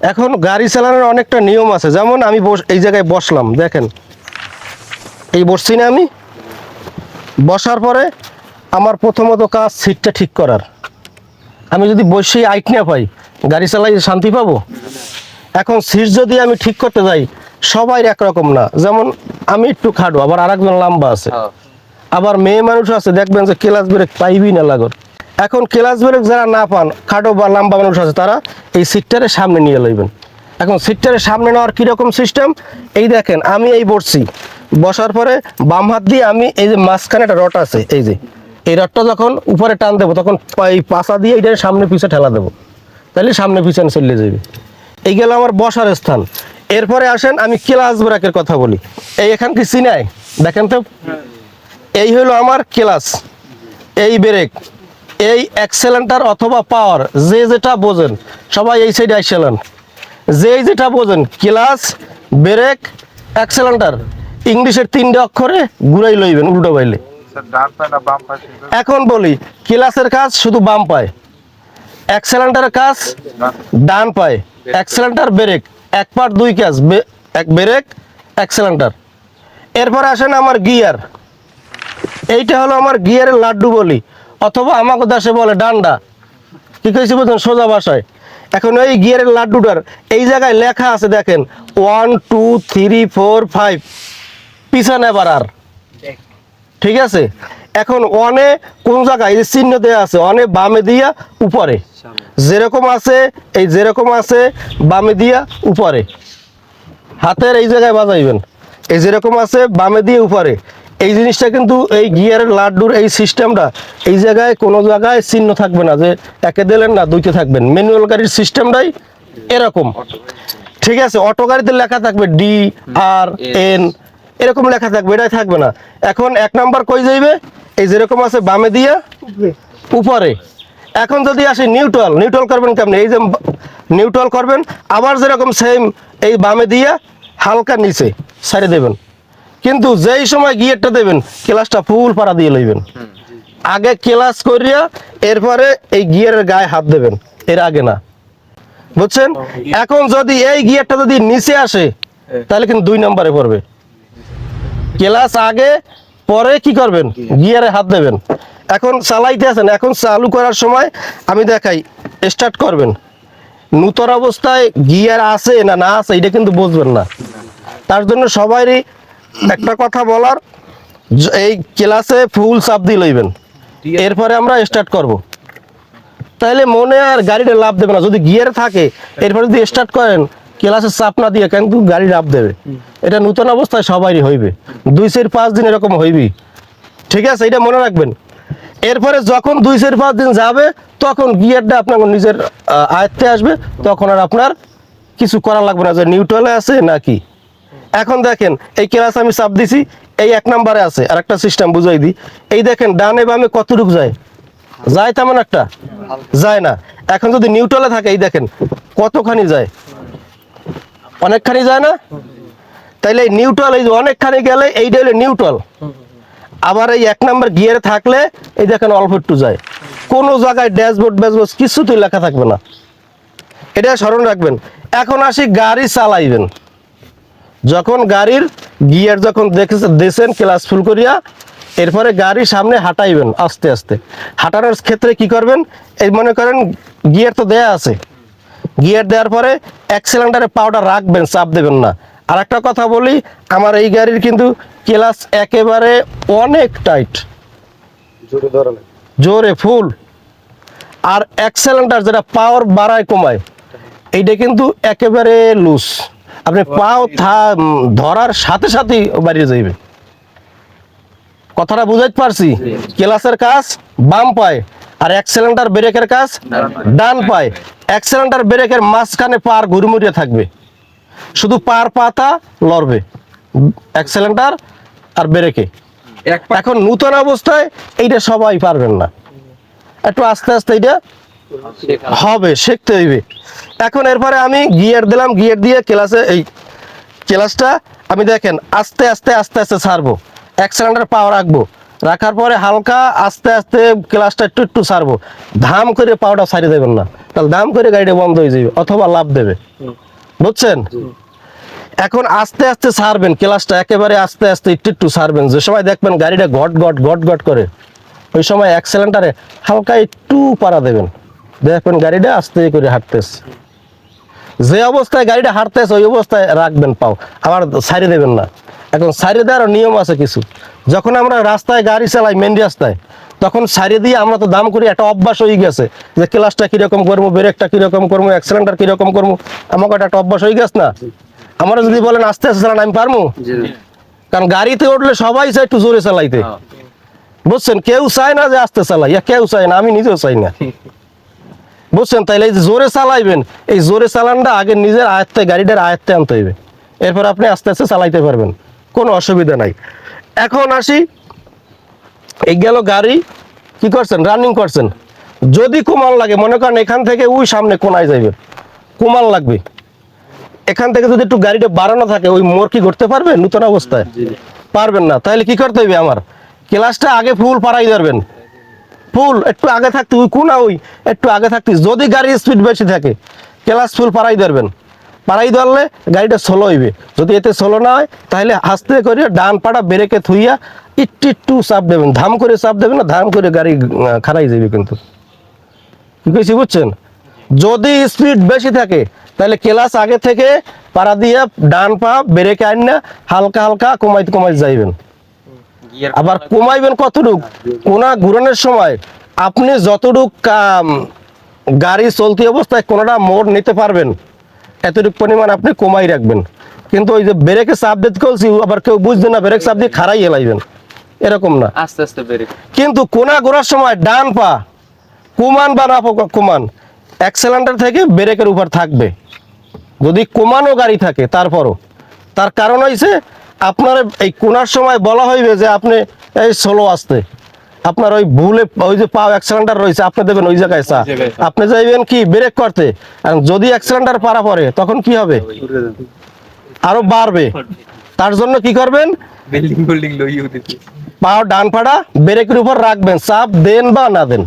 এখন গাড়ি চালানোর অনেকটা নিয়ম আছে। যেমন আমি বস এই জায়গায় বসলাম দেখেন। এই বসছি না আমি। বসার পরে আমার প্রথমত কাজ সিটটা ঠিক করার। আমি যদি বসেই আইট না পাই গাড়ি চালাই শান্তি পাবো? এখন সিট যদি আমি ঠিক করতে যাই সবাই একরকম না। যেমন আমি একটু খাটো আবার আরেকজন লম্বা আছে। আবার মেয়ে মানুষ আছে দেখবেন যে ক্লাস ব্রেক পাইবই না লাগর। এখন ক্লাস ব্রেক যারা না পান, খাটো বা লম্বা মানুষ আছে, তারা এই সিটটারে সামনে নিয়ে লইবেন। এখন সিটটারে সামনে নেওয়ার কীরকম সিস্টেম এই দেখেন, আমি এই বসছি বসার পরে বাম হাত দিয়ে আমি এই যে মাঝখানে একটা রট আছে, এই যে, এই রডটা যখন উপরে টান দেবো, তখন এই পাশা দিয়ে এইটার সামনে পিছে ঠেলা দেবো। তাহলে সামনে পিছনে চলে যাবে। এই গেল আমার বসার স্থান। এরপরে আসেন, আমি ক্লাস ব্রেকের কথা বলি। এই এখান কি চিনাই দেখেন তো। এই হলো আমার ক্লাস এই ব্রেক এই অ্যাক্সেলেন্টার অথবা পাওয়ার যে যেটা বোঝেন সবাই এই সাইডে আইসেলেন যেই যেটা বোঝেন ক্লাস ব্রেক অ্যাক্সেলেন্টার ইংলিশের তিনটে অক্ষরে ঘুরাই লইবেন উল্টো বাইলে এখন বলি ক্লাসের কাজ শুধু বাম পায়। অ্যাক্সেলেন্টারের কাজ ডান। পায়। অ্যাক্সেলেন্টার ব্রেক এক পার দুই কাজ এক ব্রেক অ্যাক্সেলেন্টার এরপর আসেন আমার গিয়ার এইটা হলো আমার গিয়ারের লাড্ডু বলি। অথবা আমাকে দেশে বলে ডান্ডা। কি কইছি বুঝছেন? সোজা ভাষায়। এখন ওই গিয়ারের লাড্ডুটার এই জায়গায় লেখা আছে দেখেন one two three four five পিছনে আর। ঠিক আছে? এখন অনে কোন জায়গায়? এই যে চিহ্ন দেওয়া আছে অনে বামে দিয়া উপরে। যেরকম আছে এই যেরকম আছে বামে দিয়া উপরে। হাতের এই জায়গায় বাজাইবেন। এই যেরকম আছে বামে দিয়ে উপরে। এই জিনিসটা কিন্তু এই গিয়ারের লাড্ডুর এই সিস্টেমটা এই জায়গায় কোনো জায়গায় চিহ্ন থাকবে না যে একে দিলেন না দুইতে থাকবেন। ম্যানুয়াল গাড়ির সিস্টেমটাই এরকম। ঠিক আছে, অটো গাড়িতে লেখা থাকবে ডি আর এন এরকম লেখা থাকবে, এটাই থাকবে না। এখন এক নাম্বার কই যাইবে? এই যেরকম আছে বামে দিয়ে উপরে। এখন যদি আসে নিউট্রাল নিউট্রাল করবেন কেমন? এই যে নিউট্রাল করবেন, আবার যেরকম সেম এই বামে দিয়ে হালকা নিচে, সাইডে দেবেন। কিন্তু যেই সময় গিয়ারটা দেবেন ক্লাসটা ফুল পাড়া দিয়ে লইবেন। আগে ক্লাস করিয়া এরপরে এই গিয়ারের গায়ে হাত দেবেন এর আগে না। বুঝছেন? এখন যদি এই গিয়ারটা যদি নিচে আসে তাহলে কিন্তু দুই নম্বরে পড়বে। ক্লাস আগে পরে কি করবেন? গিয়ারে। হাত দেবেন। এখন চালাইতে আছেন এখন চালু করার সময় আমি দেখাই স্টার্ট করবেন। নূতন অবস্থায় গিয়ার আছে না না আছে এটা কিন্তু বুঝবেন না। তার জন্য সবারই একটা কথা বলার এই ক্লাসে ফুল চাপ দিয়ে লইবেন। এরপরে আমরা স্টার্ট করব। তাহলে মনে আর গাড়িটা লাভ দেবে না। যদি গিয়ারে থাকে এরপরে যদি স্টার্ট করেন ক্লাসের চাপ না দিয়ে কিন্তু গাড়ি লাভ দেবে? এটা নতুন অবস্থায় সবারই হইবে। দুই চার পাঁচ দিন এরকম হইবি ঠিক আছে? এটা মনে রাখবেন। এরপরে যখন দুই চার পাঁচ দিন যাবে তখন গিয়ারটা আপনার নিজের আয়ত্তে আসবে। তখন আর আপনার কিছু করা লাগবে না যে নিউট্রালে আছে নাকি। এখন দেখেন, এই ক্লাস আমি চাপ দিছি, এই এক নাম্বারে আছে আর একটা সিস্টেম বুঝাই দিই। এই দেখেন, ডানে বামে কতটুকু যায়? যায় তেমন একটা? যায় না। এখন যদি নিউট্রালে থাকে, এই দেখেন, কতখানি যায়? অনেকখানি যায় না? তাইলে এই নিউট্রাল এই অনেকখানি গেলে এইটা হলো নিউট্রাল আবার এই এক নাম্বার গিয়ারে থাকলে, এই দেখেন অল্প একটু যায়। কোনো জায়গায় ড্যাশবোর্ড ড্যাশবোর্ড কিছুতেই লেখা থাকবে না। এটা স্মরণ রাখবেন। এখন আসি গাড়ি চালাইবেন। যখন গাড়ির গিয়ার যখন দেখেছে দেখছেন ক্লাস ফুল করিয়া এরপরে গাড়ি সামনে হাঁটাইবেন আস্তে আস্তে। হাঁটানোর ক্ষেত্রে কি করবেন? এই মনে করেন গিয়ার তো দেয়া আছে। গিয়ার দেওয়ার পরে এক সিলিন্ডারে পাউডার রাখবেন চাপ দেবেন না। আর একটা কথা বলি আমার এই গাড়ির কিন্তু ক্লাস একেবারে অনেক টাইট। জোরে জোরে ফুল। আর এক সিলিন্ডার যেটা পাওয়ার বাড়ায় কমায় এইটা কিন্তু একেবারে লুজ আপনি পাও থা- ধরার সাথে সাথেই বাড়িয়ে যাইবে। কথাটা বুঝাইতে পারছি? ক্লাসের কাজ বাম পায়। আর এক সিলিন্ডার ব্রেকের কাজ ডান পায়। এক সিলিন্ডার ব্রেকের মাঝখানে পার ঘুরমুড়িয়ে থাকবে। শুধু পার পাতা লড়বে। এক সিলিন্ডার আর ব্রেকে এখন নূতন অবস্থায় এইটা সবাই পারবেন না। একটু আস্তে আস্তে এইটা হবে, শিখতে হইবে। এখন এরপরে আমি গিয়ার দিলাম গিয়ার দিয়ে ক্লাসে এই ক্লাসটা আমি দেখেন, আস্তে আস্তে আস্তে আস্তে ছাড়বো। এক সিলিন্ডার পাওয়ার রাখব। রাখার পরে হালকা আস্তে আস্তে ক্লাসটা একটু একটু ছাড়বো। ধাম করে পাওয়াটা ছাড়িয়ে দেবেন না। তাহলে দাম করে গাড়িটা বন্ধ হয়ে যাবে, অথবা লাভ দেবে। বুঝছেন? এখন আস্তে আস্তে ছাড়বেন ক্লাসটা একেবারে আস্তে আস্তে, একটু একটু ছাড়বেন। যে সময় দেখবেন গাড়িটা ঘট ঘট ঘট ঘট করে, ওই সময় এক অ্যাক্সিলেন্টারে হালকা একটু পাড়া দেবেন। দেখবেন গাড়িটা আস্তে করে হাঁটতেছে। যে অবস্থায় গাড়িটা হাঁটতেছে ওই অবস্থায় রাখবেন পাও। আবার সাইডে দেবেন না। এখন সাইডে দেওয়ার নিয়ম আছে কিছু। যখন আমরা রাস্তায় গাড়ি চালাই মেন রাস্তায় তখন সাইডে দিয়ে আমরা তো দাম করি একটা অভ্যাস হয়ে গেছে। যে ক্লাসটা কীরকম করব ব্রেকটা কীরকম করব অ্যাক্সিলেন্টার কীরকম করব আমাকে একটা অভ্যাস হয়ে গেছে না? আমরা যদি বলেন আস্তে আস্তে চালান আমি পারব? কারণ গাড়িতে উঠলে সবাই চায় একটু জোরে চালাইতে। বুঝছেন? কেউ চায় না যে আস্তে চালাই। কেউ চায় না আমি নিজেও চাই না। বুঝছেন? তাইলে এই জোরে চালাইবেন এই জোরে চালানটা আগে নিজের আয়ত্তে গাড়িটার আয়ত্তে আনতে হবে এরপর আপনি আস্তে আস্তে চালাইতে পারবেন কোনো অসুবিধা নাই। এখন আসি এই গেল গাড়ি কি করছেন? রানিং করছেন। যদি কুমাল লাগে মনে করেন এখান থেকে ওই সামনে কোনায় যাইবে কুমাল লাগবে। এখান থেকে যদি একটু গাড়িটা বাড়ানো থাকে ওই মোর কি করতে পারবে? নূতন অবস্থায়? পারবেন না। তাহলে কি করতে হবে আমার? ক্লাসটা আগে ফুল পাড়াই ধরবেন। ফুল, একটু আগে থাকতে, ওই কোনা ওই, একটু আগে থাকতে, যদি গাড়ির স্পিড বেশি থাকে, ক্লাস ফুল পাড়াই ধরবেন। পাড়াই ধরলে গাড়িটা স্লো হইবে। যদি এতে স্লো না হয়, তাহলে আস্তে করে ডান পাড়া ব্রেকে থুইয়া একটু একটু চাপ দেবেন। ধাম করে চাপ দেবেন না, ধাম করে গাড়ি খারাই যাবে কিন্তু। কি কইছি বুঝছেন? যদি স্পিড বেশি থাকে, তাহলে ক্লাস আগে থেকে পাড়া দিয়ে ডান পা ব্রেকে আন না, হালকা হালকা কমাইতে কমাইতে যাইবেন। আবার কমাইবেন কতটুক? কোনা ঘুরানোর সময় আপনি যতটুক গাড়ি চলতি অবস্থায় কোনোটা মোড় নিতে পারবেন এতটুকু পরিমাণ আপনি কমাই রাখবেন। কিন্তু ওই যে ব্রেকে চাপ দিতে বলছি আবার কেউ বুঝবে না ব্রেক চাপ দিয়ে খারাই এলাইবেন। এরকম না। আস্তে আস্তে ব্রেক। কিন্তু কোনা ঘোরার সময় ডান পা কুমান বা না কুমান অ্যাক্সেলেন্টার থেকে ব্রেকের উপর থাকবে। যদি কুমানও গাড়ি থাকে তারপরও। তার কারণ হয়েছে আপনার এই কোনার সময় বলা হইবে যে আপনি এই সোলো আসতে। আপনার ওই ভুলে ওই যে পাও অ্যাক্সিলেন্টার রয়েছে আপনি দেবেন ওই জায়গায় চা। আপনি যাইবেন কি ব্রেক করতে? আর যদি অ্যাক্সিলেন্টার পারা পড়ে তখন কি হবে? আরও বাড়বে। তার জন্য কি করবেন? বিল্ডিং বিল্ডিং লইও দিতে। পাও ডান পাড়া ব্রেকের উপর রাখবেন। চাপ দেন বা না দেন।